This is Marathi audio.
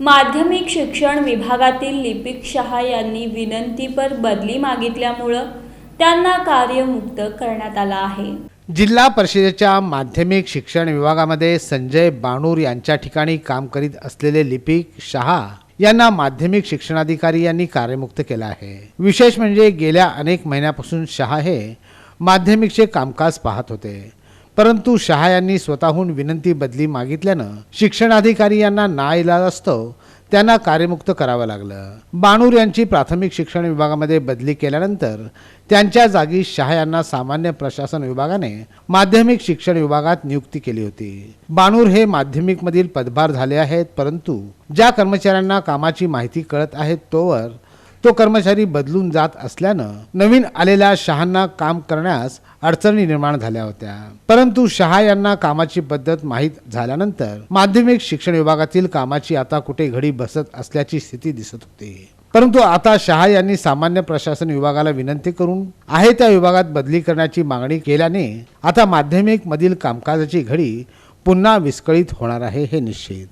माध्यमिक शिक्षण विभागातील लिपिक शहा यांनी विनंतीपर बदली मागितल्यामुळं त्यांना कार्यमुक्त करण्यात आला आहे. जिल्हा परिषदेच्या माध्यमिक शिक्षण विभागामध्ये संजय बाणूर यांच्या ठिकाणी काम करीत असलेले लिपिक शहा यांना माध्यमिक शिक्षणाधिकारी यांनी कार्यमुक्त केलं आहे. विशेष म्हणजे गेल्या अनेक महिन्यापासून शहा हे माध्यमिकचे कामकाज पाहत होते. परंतु शहा यांनी स्वतःहून विनंती बदली मागितल्यानं शिक्षणाधिकारी यांना ना इलाज असतो त्यांना कार्यमुक्त करावं लागलं. बाणूर यांची प्राथमिक शिक्षण विभागामध्ये बदली केल्यानंतर त्यांच्या जागी शहा यांना सामान्य प्रशासन विभागाने माध्यमिक शिक्षण विभागात नियुक्ती केली होती. बाणूर हे माध्यमिकमधील पदभार झाले आहेत परंतु ज्या कर्मचाऱ्यांना कामाची माहिती कळत आहेत तोवर तो कर्मचारी बदलून जात असल्यानं नवीन आलेल्या शहांना काम करण्यास अडचणी निर्माण झाल्या होत्या. परंतु शहा यांना कामाची पद्धत माहीत झाल्यानंतर माध्यमिक शिक्षण विभागातील कामाची आता कुठे घडी बसत असल्याची स्थिती दिसत होती. परंतु आता शहा यांनी सामान्य प्रशासन विभागाला विनंती करून आहे त्या विभागात बदली करण्याची मागणी केल्याने आता माध्यमिक मधील कामकाजाची घडी पुन्हा विस्कळीत होणार आहे हे निश्चित.